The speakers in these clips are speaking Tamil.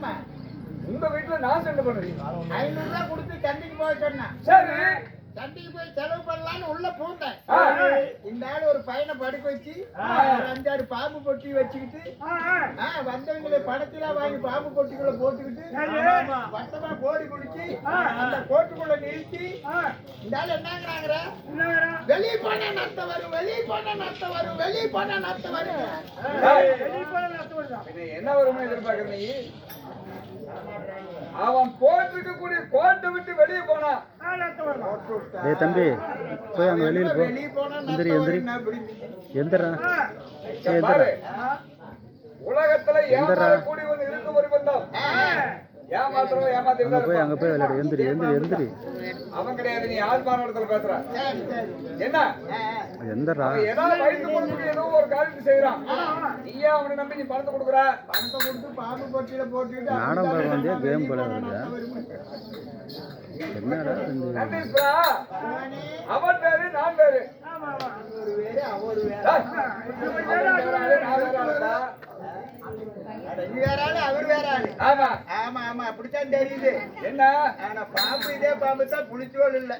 ஆமா உங்க வீட்டுல நான் சண்டை பண்ணுறீங்க ஐநூறு ரூபாய் கொடுத்து சண்டைக்கு போக சொன்னேன் சரி. சண்டைக்கு போய் செலவு பண்ணலாம்னு உள்ள ஆ. இந்த ஆள் ஒரு பையனை படுக்க வச்சு அஞ்சாறு பாம்பு பொட்டி வச்சுக்கிட்டு ஆ, வந்தவங்களை பணத்திலாம் வாங்கி பாம்பு பொட்டிக்குள்ள போட்டுக்கிட்டு வட்டமா கோடி குடிச்சு அந்த கோட்டுக்குள்ள நிறுத்தி இந்த ஆள் என்னங்கிறாங்கிற? வெளியே போன நஷ்டம் வரும் வெளியே போன நஷ்டம் வரும் வெளியே போன நஷ்டம் வரும். என்ன வரும்னு எதிர்பார்க்கற நீ அவன் போட்டிருக்கக்கூடிய கோட்டை விட்டு வெளியே போனா. ஏய் தம்பி போய் அங்கே வெளியில் போ. எந்திரி எந்திரி. எந்திரா. பாரு. உலகத்துல ஏமாறக்கூடியவன் இருக்கு ஒரு பந்தம் ஏமாத்துறவன் அங்கே போய் அங்கே போய் விளையாடு. எந்திரி எந்திரி எந்திரி. அவன் கிடையாது நீ ஆள் மாநிலத்துல பேசுற. என்ன. எந்திரா ஏதாவது வயிற்று ஏதோ ஒரு காரியத்தை செய்யறான் நீயே அவனை நம்பி நீ பணத்தை கொடுக்குற? பணத்தை கொடுத்து பாம்பு பொட்டியில போட்டுக்கிட்டு நாடகம் பார்க்க வந்தியா கேம் வெளியே விளையாட போனா வந்தியா நஷ்டம் வருமா? என்னடா அவன். பேரு நான் பேரு. ஒரு வேறு அவரு வேற வேற ஆளு, அவர் வேற ஆளு. ஆமா. ஆமா ஆமா அப்படித்தான் தெரியுது. என்ன? ஆனா பாம்பு இதே பாம்பு தான் புளிச்சோல் இல்ல.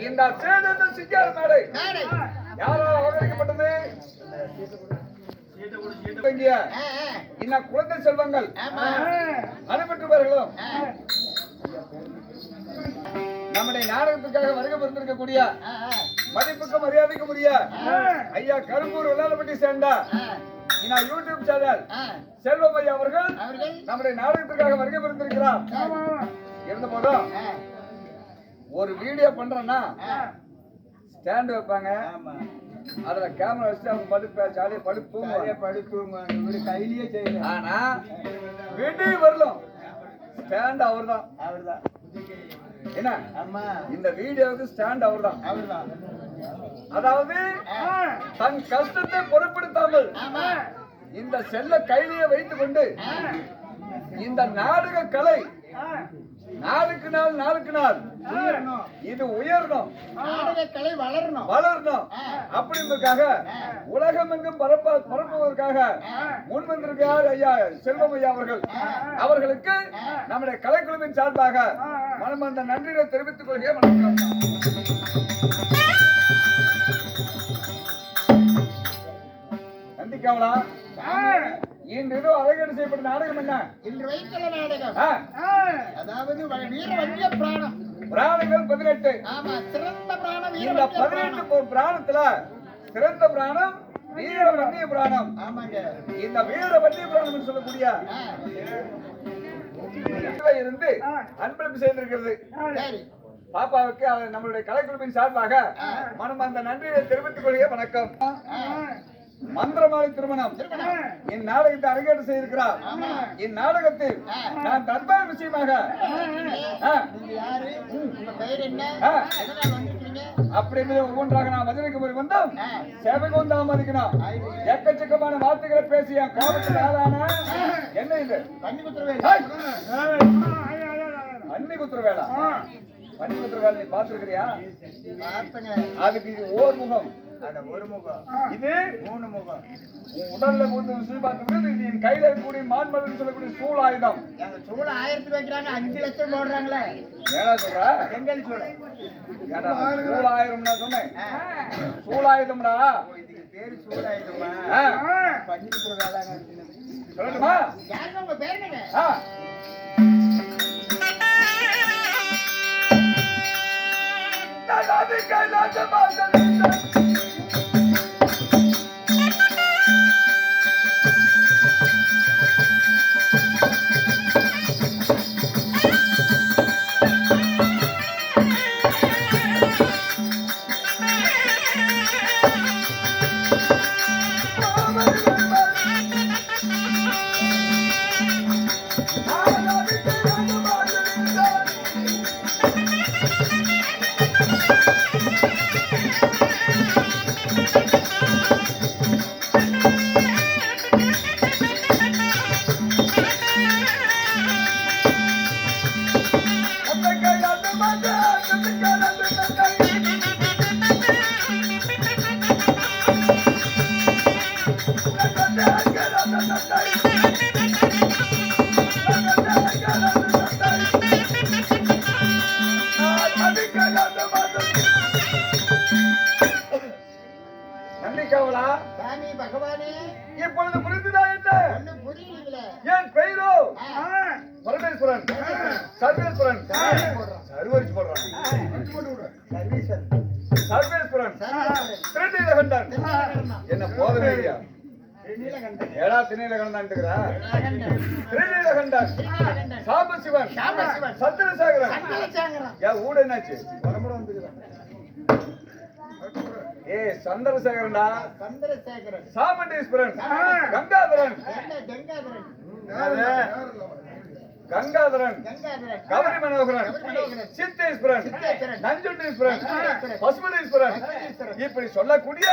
இந்த சேதத்தை சிங்கார மேடை. மேடை. யாரால் அவகரிக்கப்பட்டது. இன்னும் குழந்தை செல்வங்கள். ஆ, நம்முடைய நாடகத்துக்காக வருகை ஆ. மதிப்புக்கு மரியாதைக்கு உரிய ஐயா கரும்பூர் வெள்ளாளப்பட்டி சேர்ந்த நான் யூடியூப் சேனல். செல்வம் ஐயா அவர்கள் நம்முடைய நாடகத்துக்காக வருகை வந்திருக்கிறார் இருந்த போதும் ஒரு வீடியோ பண்றேன்னா. ஸ்டாண்ட் வைப்பாங்க அதுல கேமரா வச்சு அவங்க படுப்ப ஜாலியா படுப்பு சரியா படுத்துவங்க இவரு கையிலேயே செய்யல. ஆனா வீடியோ வரலாம். ஸ்டாண்ட் அவர்தான். அவர்தான். என்ன? ஆமா. இந்த வீடியோவுக்கு ஸ்டாண்ட் அவர்தான். அவர்தான். அதாவது தன் கஷ்டத்தை பொருட்படுத்தாமல் இந்த செல்ல கையிலேயே வைத்துக் கொண்டு இந்த நாடக கலை நாளுக்கு நாள் நாளுக்கு நாள். இது உயரணும். நாடகக்கலை வளரணும். வளரணும். அப்படின்றதுக்காக உலகம் எங்கும் பரப்ப பரப்புவதற்காக முன் வந்திருக்கிறார் ஐயா செல்வம் ஐயா அவர்கள். அவர்களுக்கு நம்முடைய கலைக்குழுவின் சார்பாக மனமார்ந்த நன்றியை தெரிவித்துக் கொள்கிறேன். வணக்கம். நந்திக்காவலா இன்று ஏதோ அழகேடு செய்யப்பட்ட நாடகம் என்ன? இன்று வைக்கல நாடகம். அதாவது வீர வன்னிய பிராணம். பிராணங்கள் பதினெட்டு. ஆமா சிறந்த பிராணம் இந்த பதினெட்டு பிராணத்துல சிறந்த பிராணம் வீர வன்னிய பிராணம். ஆமாங்க. இந்த வீர வன்னிய பிராணம் சொல்லக்கூடிய இருந்து அன்பளிப்பு செய்திருக்கிறது பாப்பாவுக்கு நம்மளுடைய கலைக்குழுவின் சார்பாக மனம் அந்த நன்றியை தெரிவித்துக் கொள்கிற வணக்கம். மந்திரமாலை திருமணம். என் நாடகத்தை அரங்கேற்றம் செய்திருக்கிறார். என் நாடகத்தில் நான் தர்பார் விஷயமாக. அப்படின்னு ஒவ்வொன்றாக நான் மதுரைக்கு போய் வந்தோம். சேவைக்கு வந்து ஆமதிக்கணும். எக்கச்சக்கமான வார்த்தைகளை பேசி என் கோபத்தில் ஆளான? என்ன இது! அன்னி குத்துற வேலை. அன்னி குத்துற வேலை. நீ பார்த்திருக்கிறியா? அதுக்கு இது ஓர் முகம். ஒரு முகம். இது மூணு முகம். உன் உடல்ல போட்டு விசிறி பார்த்துக்கிறது இது என் கையில இருக்கக்கூடிய சொல்லக்கூடிய சூழ் ஆயுதம். எங்க சூளை ஆயிரத்தி வைக்கிறாங்க அஞ்சு லட்சம் போடுறாங்களே. ஏடா சொல்ற? சூளை ஏடா சூழ் ஆயிரம் நான் சொன்னேன். சூழ் ஆயுதம்டா. இதுக்கு பேரு பண்ணி சொல்லட்டுமா? யாருங்க உங்க கைலாச வாசலில் சாம்பசிவன். சந்திரசேகரன். சந்திரசேகரன். ஏன் ஊட என்னாச்சு? ஏ சந்திரசேகரன்டா? சந்திரசேகரன். சாமண்டீஸ்வரன். சாமண்டீஸ்வரன். கங்காதரன். கங்க- கங்காதரன். கங்காதரன். கங்காதரன். கௌரி மனோகரன். கௌரி மனோகரன். சித்தேஸ்வரன். நஞ்சுண்டீஸ்வரன். பசுமதீஸ்வரன். இப்படி சொல்லக்கூடிய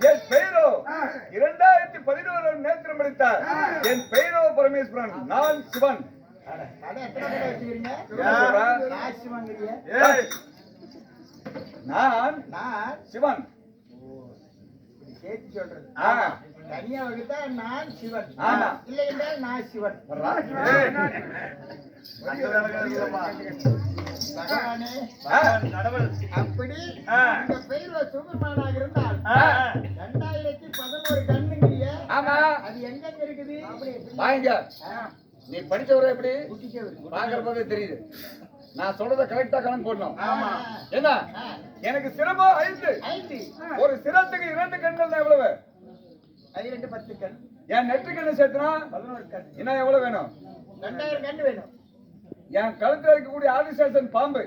என் பெயரோ இரண்டாயிரத்தி பதினோரு நேத்திரம் படித்தார் என் பெயரோ பரமேஸ்வரன். நான் சிவன். நான் நான்? சிவன். சேர்த்து சொல்றது. தனியா வகுத்தா நான் சிவன். இல்லை என்றால் நான் சிவன். அப்படி. இந்த பெயர்ல சுகுமானாக இருந்தால். ரெண்டாயிரத்தி பதினோரு கண்ணுங்கிறிய. ஆமா. அது எங்க இருக்குது? வாங்க ஆ, நீ படிச்சவரை எப்படி. பாக்குறப்பவே தெரியுது. நான் சொல்றத கரெக்டா கணக்கு போடணும். என்ன? எனக்கு சிரமோ ஐந்து. ஐந்து. ஒரு சிரத்துக்கு இரண்டு கண்கள் தான் எவ்வளவு? அது ரெண்டு பத்து கண். என் நெற்றி கண்ணு சேர்த்துனா? பதினோரு கண். இன்னும் எவ்வளவு வேணும்? ரெண்டாயிரம் கண்ணு வேணும். என் கழுத்துல இருக்கக்கூடிய ஆதிசேஷன் பாம்பு.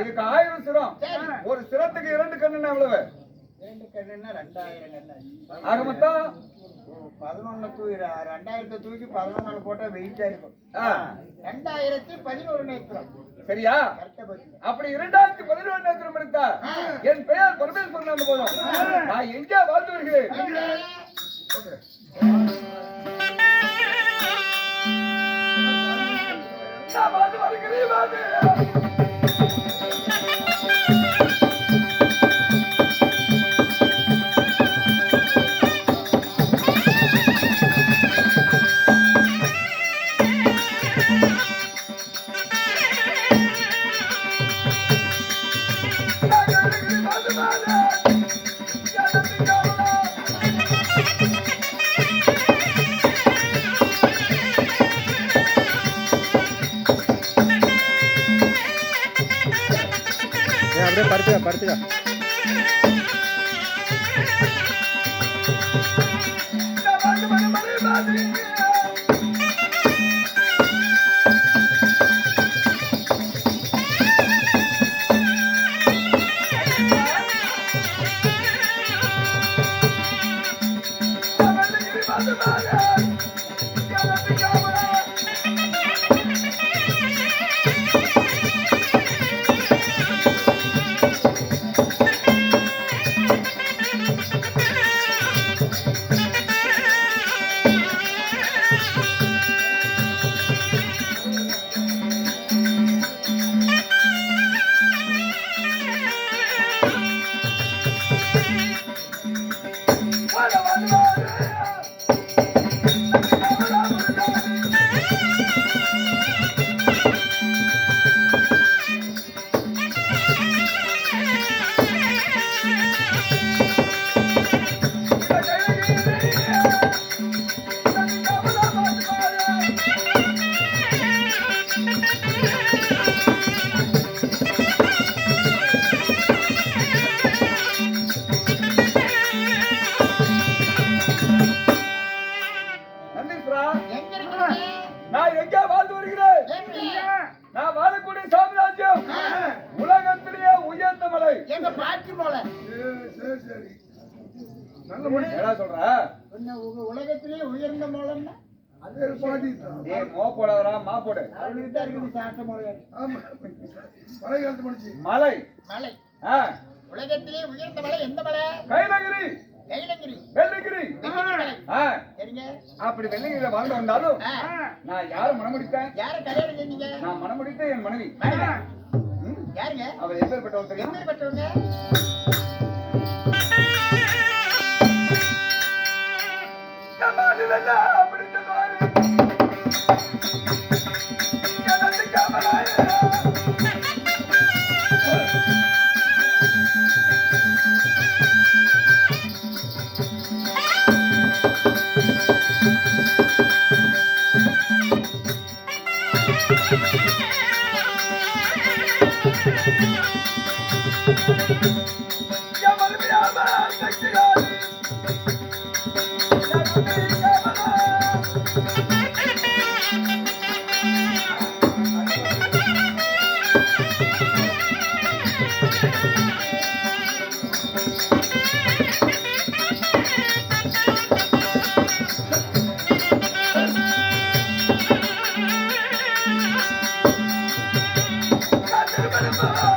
இதுக்கு ஆயிரம் சிரம். சரி. ஒரு சிரத்துக்கு இரண்டு கண்ணுன்னா எவ்வளவு? ரெண்டு கண்ணுன்னா ரெண்டாயிரம் கண்ணு. ஆக மொத்தம் பதினொன்னு தூக்கி ரெண்டாயிரத்தை தூக்கி பதினொன்னு போட்டா வெயிட்டா இருக்கும். ரெண்டாயிரத்தி பதினோரு நேத்திரம். சரியா? அப்படி இரண்டாயிரத்தி பதினொன்று நேத்திரம் எடுத்தா என் பெயர் பரமேஸ்வரன் வந்து போதும். நான் எங்கே வாழ்ந்து வருகிறேன் அப்படியே படுத்துக்க படுத்துக்க நான் வாழ்ந்து இருக்குது சாட்ட முறை மலை மலை ஆ, உலகத்திலே உயர்ந்த மலை எந்த மலை கைலகிரி கைலங்கிரி வெள்ளிகிரி சரிங்க அப்படி வெள்ளிகிரியில வாழ்ந்து வந்தாலும் நான் யாரை மணமுடித்தேன் யார கல்யாணம் செஞ்சீங்க? நான் மணமுடித்த என் மனைவி. யாருங்க? அவர் எப்பேற்பட்டவன் தெரியும்? எப்பேற்பட்டவங்க Gracias.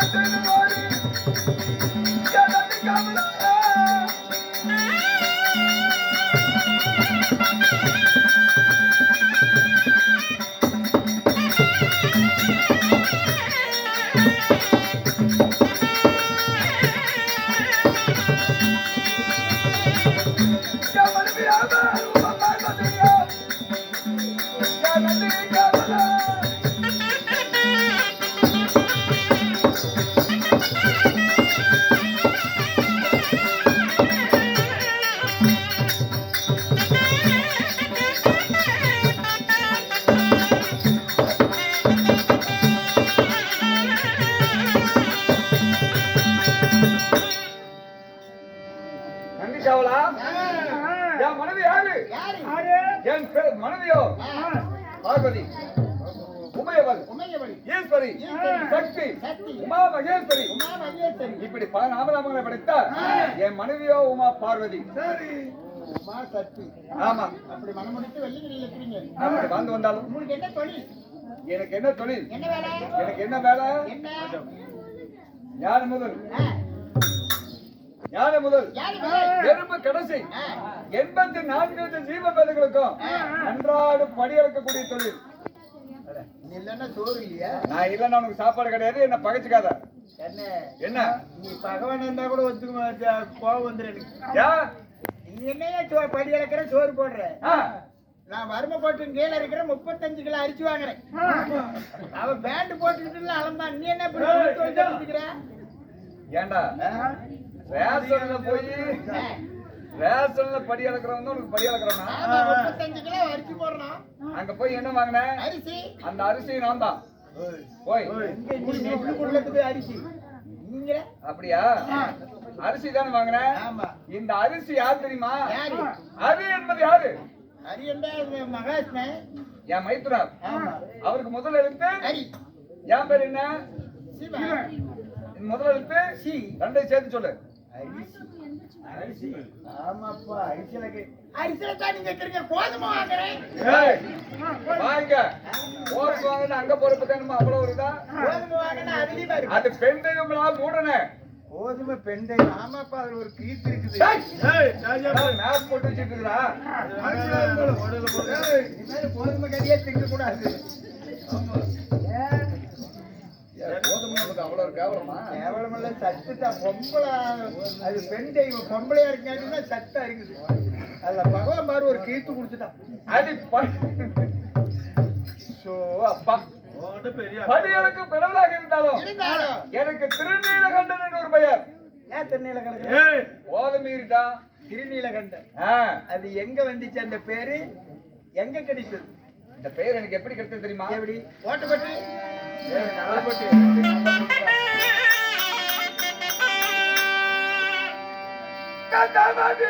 பார்வதி. ஈஸ்வரி. சக்தி. உமா மகேஸ்வரி இப்படி பல நாமநாமங்களை படைத்தால் என் மனைவியோ உமா பார்வதி. ஆமா. அப்படி மனமுடித்து வெள்ளிங்கிரியில் இருக்கிறீங்க. அப்படி வாழ்ந்து வந்தாலும். உங்களுக்கு என்ன தொழில்? எனக்கு என்ன தொழில்? எனக்கு என்ன வேலை? யாரு முதல்? யாரு முதல்? எறும்பு கடைசி. எண்பத்தி நான்கு ஜீவ பேதங்களுக்கும் அன்றாடு படியெடுக்கக்கூடிய தொழில். நீ இல்லைன்னா சோறு இல்லையா? நான் இல்லைன்னா உனக்கு சாப்பாடு கிடையாது என்ன பகைச்சுக்காத. என்ன? என்ன? நீ பகவான் இருந்தா கூட ஒத்துக்க கோவம் வந்துரு நீ என்னையா படி இழக்கிற சோறு போடுற? நான் வறுமை போட்டு கீழே இருக்கிற முப்பத்தஞ்சு கிலோ அரிசி வாங்குறேன். அவன் பேண்ட் போட்டுக்கிட்டு அலம்பான். நீ என்ன தொழில்? ஏண்டா? ரேஷன்ல போய். ரேஷன்ல படி அளக்குறவங்க உனக்கு படி அளக்குறவனா? ஆமா, முப்பத்தஞ்சு கிலோ அரிசி போடுறான் அங்க போய் என்ன வாங்கின? அரிசி. அந்த அரிசி நான் தான். போய் அரிசி. நீங்க? அப்படியா? அரிசி தானே வாங்கின? ஆமா. இந்த அரிசி யார் தெரியுமா? அரி என்பது யாரு? அரி என்றா மகாஷ்மே என் மைத்துனர். ஆமா. அவருக்கு முதல் எழுத்து? அரி. என் பேர் என்ன? முதல் எழுத்து? சி. ரெண்டையும் சேர்த்து சொல்லு. அரிசி அரிசி ஆமாப்பா அரிசியில கே- அரிசியில தான் நீங்க கேக்குறீங்க கோதுமை வாங்குறேன். வாங்க. போருக்கு வாங்கினா அங்க பொறுப்பு தானுமா அவ்வளவு வருதா கோதுமை வாங்கினா அதுலயும் பாரு. அது பெண் மூடனே கோதுமை பெண்டை. ஆமாப்பா அதுல ஒரு கீத்து இருக்குது. மேப் போட்டு வச்சுட்டு இனிமேல் கோதுமை கறியே திங்க கூடாது கோதுமை நமக்கு அவ்வளவு ஒரு கேவலமா? கேவலமல்ல சத்து தான் பொம்பளை அது பெண் தெய்வம் பொம்பளையா இருக்காங்கன்னா சத்தா இருக்குது. அதுல பகவான் பாரு ஒரு கீத்து குடிச்சுட்டான் அது சோ அப்பா. இருந்தாலும் இருந்தாலும். எனக்கு திருநீலகண்டன் என்று ஒரு பெயர். ஏன் தென்னையில கிடக்கு கோதமீறிட்டா திருநீலகண்டன். அது எங்க வந்துச்சு அந்த பேரு? எங்க கிடைச்சது இந்த பெயர் எனக்கு எப்படி கிடைத்தது தெரியுமா? எப்படி? ஓட்டப்பட்டு. ஏய், நலப்பட்டு. கந்தமதி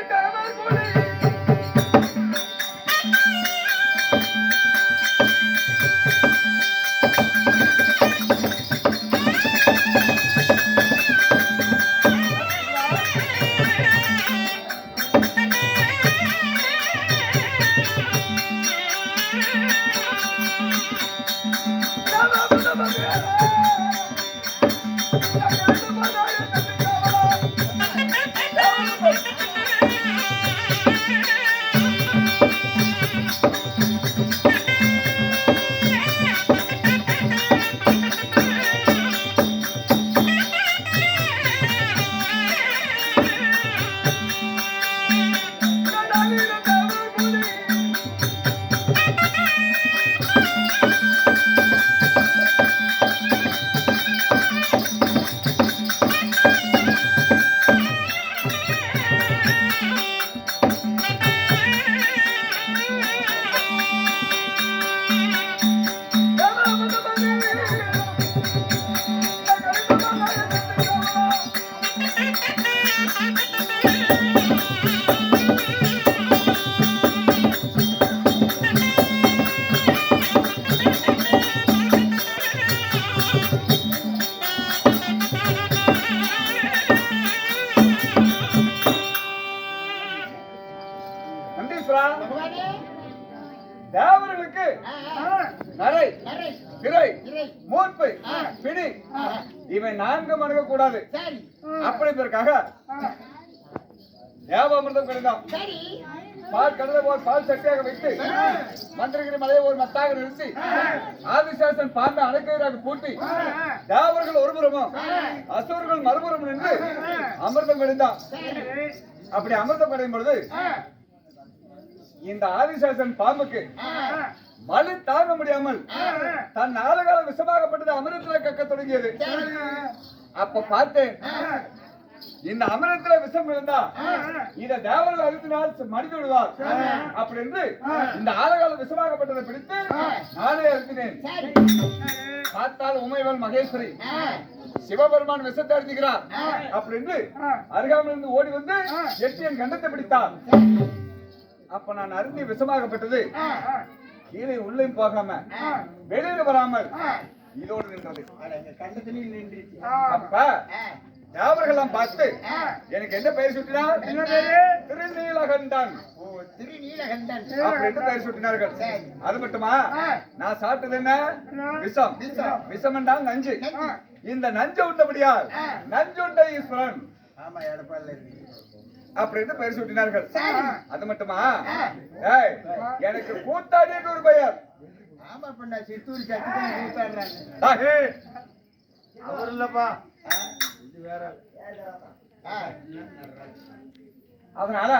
தேவாமிர்தம் கிடைக்கும் சரி. பால் கடலை போல் பால் சட்டியாக வைத்து மந்திரகிரி மலையை ஒரு மத்தாக நிறுத்தி ஆதிசேஷன் பாம்பை அணைக்கீராக பூட்டி தேவர்கள் ஒருபுறமும் அசுரர்கள் மறுபுறம் நின்று அமிர்தம் கிடைந்தான் அப்படி அமிர்தம் கிடையும் பொழுது இந்த ஆதிசேஷன் பாம்புக்கு வலி தாங்க முடியாமல் தன் நாலகால விஷமாகப்பட்டது அமிர்தத்துல கக்க தொடங்கியது. அப்ப பார்த்தேன் இந்த அமிர்தத்துல விஷம் இருந்தா இத தேவர்கள் அழுத்தினால் மடிந்து விடுவார். அப்படி என்று இந்த ஆலகால விஷமாகப்பட்டதை பிடித்து நானே அழுத்தினேன் பார்த்தால் உமைவல் மகேஸ்வரி. சிவபெருமான் விஷத்தை அழுத்துகிறார் அப்படின்னு அருகாமல் இருந்து ஓடி வந்து எட்டி என் கண்டத்தை பிடித்தார் அப்ப நான் அருந்தி விஷமாகப்பட்டது. கீழே உள்ளேயும் போகாம வெளியில வராமல் இதோடு நின்றது. அப்ப ஆ. தேவர்கள்லாம் பார்த்து எனக்கு என்ன பெயர் சுட்டினார்? திருநீலகண்டன். ஓ திருநீலகண்டன். அப்படின்னு பெயர் சுட்டினார்கள். அது மட்டுமா? நான் சாப்பிட்டது என்ன? விஷம். விஷம். என்றால் நஞ்சு. இந்த நஞ்சு உண்டபடியால் நஞ்சுண்ட ஈஸ்வரன். ஆமா எடப்பாடில இருக்கு. அப்படின்னு பெயர் சூட்டினார்கள். அது மட்டுமா? ஏய், எனக்கு கூத்தாடி என்று ஒரு பெயர். ஆமா சித்தூர் சட்டி கூத்தாடுறாங்க அவர் இல்லப்பா. அதனால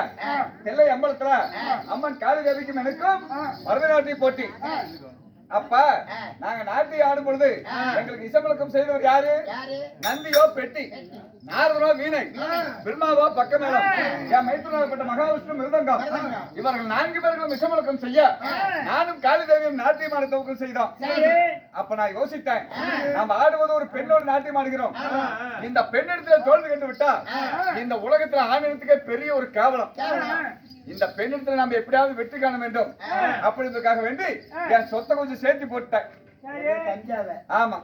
தெல்லை அம்பலத்துல அம்மன் காளி தேவிக்கும் எனக்கும் பரதநாட்டிய போட்டி. அப்ப நாங்க நாட்டியம் ஆடும் பொழுது எங்களுக்கு இசமுழக்கம் செய்தவர் யாரு? யாரு? நந்தியோ பெட்டி. நாரதனோ வீணை. பிரம்மாவோ பக்கமேளம். என் மைத்துனாகப்பட்ட மகாவிஷ்ணு மிருதங்கம். இவர்கள் நான்கு பேர்களும் விஷமுழக்கம் செய்ய. நானும் காளி தேவியும் நாட்டியம் ஆட துவக்கம் செய்தோம் அப்ப நான் யோசித்தேன். நாம் ஆடுவது ஒரு பெண்ணோடு நாட்டியம் ஆடுகிறோம் இந்த பெண்ணிடத்துல தோல்வி கண்டு விட்டா இந்த உலகத்துல ஆணிடத்துக்கே பெரிய ஒரு கேவலம். இந்த பெண்ணிடத்துல நாம எப்படியாவது வெற்றி காண வேண்டும். அப்படின்றதுக்காக வேண்டி என் சொத்தை கொஞ்சம் சேர்த்து போட்டேன் தஞ்சாவ ஆமா.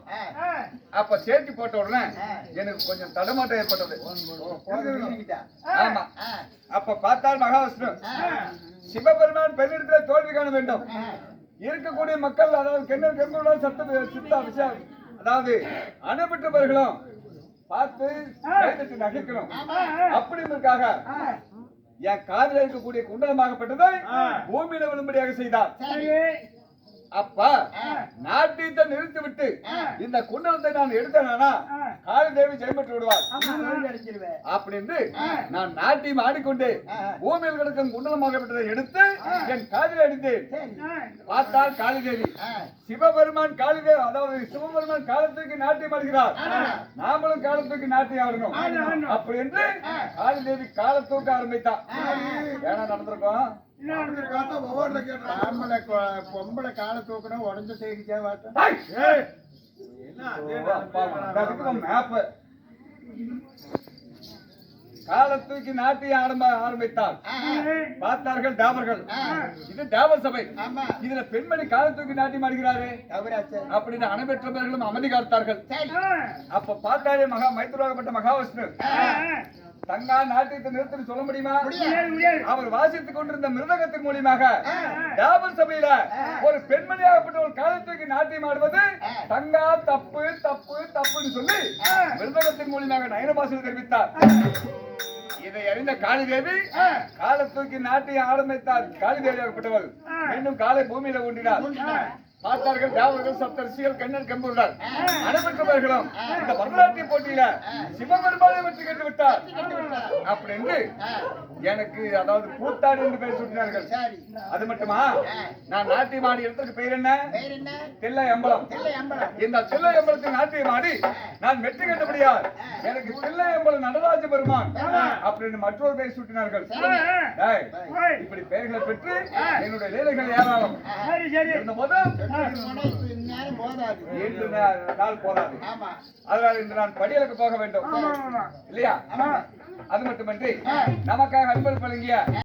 அப்ப சேர்த்து போட்ட உடனே எனக்கு கொஞ்சம் தடுமாட்டம் ஏற்பட்டது. ஆமா. அப்ப பார்த்தால் மகாவிஷ்ணு. சிவபெருமான் பெண்ணிடத்துல தோல்வி காண வேண்டும். இருக்கக்கூடிய மக்கள் அதாவது கெண்ணல் கெம்புடன் சத்த சித்தா விஷயம் அதாவது அனுபட்டவர்களும் பார்த்து நகைக்கணும். அப்படின்றதுக்காக என் காதில் இருக்கக்கூடிய குண்டலமாகப்பட்டதை பூமியில விழும்படியாக செய்தார். அப்ப நாட்டியத்தை நிறுத்தி விட்டு இந்த குண்டலத்தை நான் எடுத்தேனா காளி தேவி ஜெயம்பெற்று விடுவார். அப்படின்னு நான் நாட்டியம் ஆடிக்கொண்டு பூமியில் கிடக்கும் குண்டலமாகப்பட்டதை எடுத்து என் காதில் அடித்தேன். பார்த்தால் காளிதேவி. ஆ. சிவபெருமான் காளிதேவி அதாவது சிவபெருமான் காலத்துக்கு நாட்டியம் ஆடுகிறார். நாமளும் காலத்துக்கு நாட்டியம் ஆடணும். அப்படி என்று காளிதேவி காலத்தூக்க ஆரம்பித்தார் ஏன்னா நடந்திருக்கோம். ஆம்பளை பொம்பளை காலை தூக்கணும் உடஞ்ச அப்பா, அதுக்கு மேப்பு காலத்தூக்கி நாட்டியம் ஆரம்ப ஆரம்பித்தார் பார்த்தார்கள் தேவர்கள். இது தேவர் சபை. ஆமா. இதுல பெண்மணி காலத்தூக்கி நாட்டியம் ஆடுகிறாரு தவறாச்சே. அப்படின்னு அனைவற்றவர்களும் அமைதி காத்தார்கள். அப்ப பார்த்தாலே மகா மைத்துராகப்பட்ட மகாவிஷ்ணு. தங்கா நாட்டியத்தை நிறுத்தி சொல்ல முடியுமா? அவர் வாசித்துக் கொண்டிருந்த மிருதகத்தின் மூலியமாக தேவல் சபையில ஒரு பெண்மணியாகப்பட்ட ஒரு காலத்துக்கு நாட்டியம் ஆடுவது தங்கா தப்பு தப்பு தப்புன்னு சொல்லி மிருதகத்தின் மூலியமாக நயனபாசன் தெரிவித்தார். இதை அறிந்த காளிதேவி காலை தூக்கி நாட்டியம் ஆரம்பித்தார் காளிதேவியாகப்பட்டவள் மீண்டும் காலை பூமியில ஊண்டினார் பார்த்தார்கள் தேவர்கள் சப்தரிசிகள் கண்ணன் கம்புள்ளார் அனைவற்றவர்களும் இந்த வரலாற்று போட்டியில சிவபெருமானை வெற்றி கண்டு விட்டார் அப்படி என்று எனக்கு அதாவது கூத்தாடி என்று பெயர் சூட்டினார்கள். அது மட்டுமா? நான் நாட்டியம் ஆடி இடத்துக்கு பெயர் என்ன? தில்லை அம்பலம். இந்த தில்லை அம்பலத்தில் நாட்டியம் ஆடி நான் வெற்றி கண்டபடியால் எனக்கு தில்லை அம்பலம் நடராஜ பெருமான் அப்படின்னு மற்றொரு பெயர் சூட்டினார்கள். இப்படி பெயர்களை பெற்று என்னுடைய லீலைகள் ஏராளம். இருந்த போதும் நாள் போதாது ஆமா அதனால இன்று நான் படியலுக்கு போக வேண்டும் இல்லையா அது மட்டுமின்றி நமக்காக அன்பளிப்பு வழங்கிய